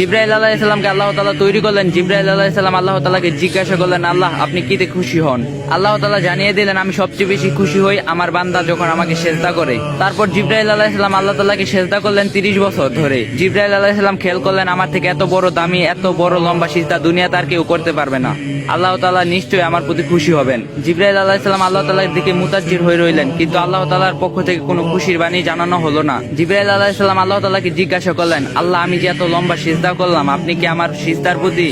জিব্রাইল আলাহ ইসলামকে আল্লাহ তালা তৈরি করলেন। জিব্রাইল আলাহ ইসলাম আল্লাহ তালাকে জিজ্ঞাসা করলেন, আল্লাহ, আপনি কিতে খুশি হন? আল্লাহ তালা জানিয়ে দিলেন, আমি সবচেয়ে বেশি খুশি হই আমার বান্দা যখন আমাকে সেজদা করে। তারপর জিব্রাইল আলাহ ইসলাম আল্লাহ তালাকে সেজদা করলেন তিরিশ বছর ধরে। জিব্রাইল আলাহ ইসলাম খেয়াল করলেন, আমার থেকে এত বড় দামি, এত বড় লম্বা সিজদা দুনিয়া তার কেউ করতে পারবে না। আল্লাহ তালা নিশ্চয়ই আমার প্রতি খুশি হবেন। জিব্রাইল আলাহ ইসলাম আল্লাহ তালার দিকে মুতাজ্জির হয়ে রইলেন, কিন্তু আল্লাহ তালার পক্ষ থেকে কোনো খুশির বাণী জানানো হলো না। জিব্রাইল আলাহ ইসলাম আল্লাহ তালাকে জিজ্ঞাসা করলেন, আল্লাহ, আমি যে এত লম্বা সিজদা করলাম, আপনি কি আমার সিজদার প্রতি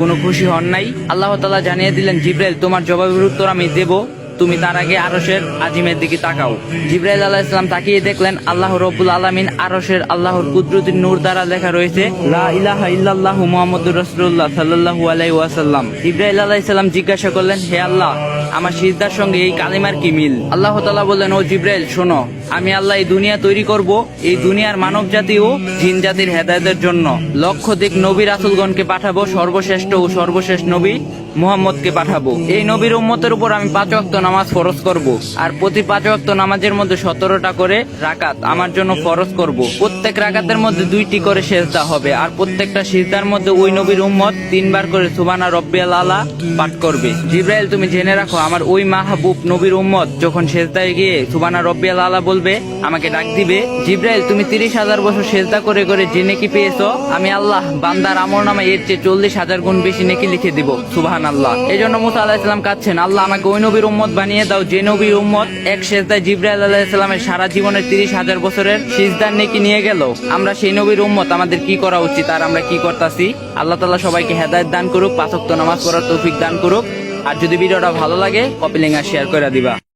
কোনো খুশি হন নাই? আল্লাহ তালা জানিয়ে দিলেন, জিব্রাইল, তোমার জবাবের উত্তর আমি দেব। তুমি তার আগে আরশের আজিমের দিকে তাকাও। জিব্রাইল আলাহ ইসলাম তাকিয়ে দেখলেন, আল্লাহ রব্বুল আলমিন আরশের আল্লাহর কুদরতির নূর দ্বারা লেখা রয়েছে, লা সাল্লাল্লাহু ওয়াসাল্লাম। জিব্রাইল আলাইহিস জিজ্ঞাসা করলেন, হে আল্লাহ, আমার সিজদার সঙ্গে এই কালিমার কি মিল? আল্লাহ তাআলা বললেন, ও জিব্রাইল, শোনো আমি আল্লাহ এই দুনিয়া তৈরি করব, এই দুনিয়ার মানব জাতি ও জিন জাতির হেদায়েতের জন্য। লক্ষাধিক নবী রাসূলগণকে পাঠাবো, সর্বশ্রেষ্ঠ ও সর্বশেষ নবী মুহাম্মদকে পাঠাবো। এই নবীর উম্মতের উপর আমি পাঁচ ওয়াক্ত নামাজ ফরজ করব আর প্রতি পাঁচ ওয়াক্ত নামাজের মধ্যে সতেরোটা করে রাকাত আমার জন্য ফরজ করব। প্রত্যেক রাকাতের মধ্যে দুইটি করে সেজদা হবে আর প্রত্যেকটা সিজদার মধ্যে ওই নবীর উম্মত তিনবার করে সুবানা রব্বিয়াল আলা পাঠ করবে। জিব্রাইল, তুমি জেনে রাখো, আমার ওই মাহবুব নবীর উম্মত যখন সেজদায় গিয়ে সুবানা রব্বিয়াল আলা বলবে, আমাকে ডাক দিবে, জিব্রাইল, তুমি তিরিশ হাজার বছর সেজদা করে করে যে নেকি পেয়েছ, আমি আল্লাহ বান্দার আমর নামে এর চেয়ে চল্লিশ হাজার গুণ বেশি নেকি লিখে দিব। সুবাহান আল্লাহ এই জন্য মুসা আলাহ ইসলাম কাঁদছেন, আল্লাহ আমাকে ওই নবীর উম্মত বানিয়ে দাও, যে নবীর উম্মত এক সেজদায় জিব্রাইল আলাহ ইসলামের সারা জীবনের তিরিশ হাজার বছরের সিজদার নেকি নিয়ে গেল। আমরা সেই নবীর উম্মত, আমাদের কি করা উচিত আর আমরা কি করতাছি? আল্লাহ তালা সবাইকে হেদায়ত দান করুক, পাঁচক্ত নামাজ পড়ার তৌফিক দান করুক। আর যদি ভিডিওটা ভালো লাগে কপিলিং আর শেয়ার করে দিবা।